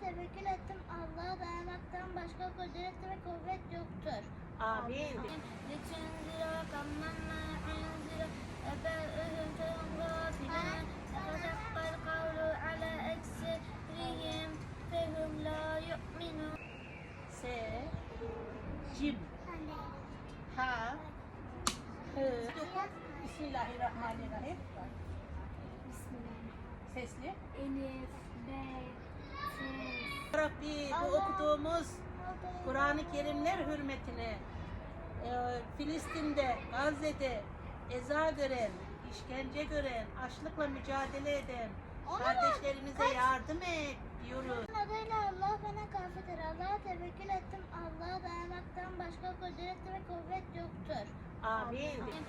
tevekkül ettim. Allah'a dayanmaktan başka kudret ve kuvvet yoktur. Amin. Lütfen zira kamman ma anzira ebe. Se, cim, ha, hı. Bismillahirrahmanirrahim. Bismillah. Sesli. Elim. Rabbi bu okuduğumuz Kur'an-ı Kerimler hürmetine e, Filistin'de, Gazze'de eza gören, işkence gören, açlıkla mücadele eden kardeşlerimize yardım et diyoruz. Adıyla Allah bana kafedir. Allah'a tevekkül ettim. Allah'a dayanmaktan başka kudret ve kuvvet yoktur. Amin. Amin.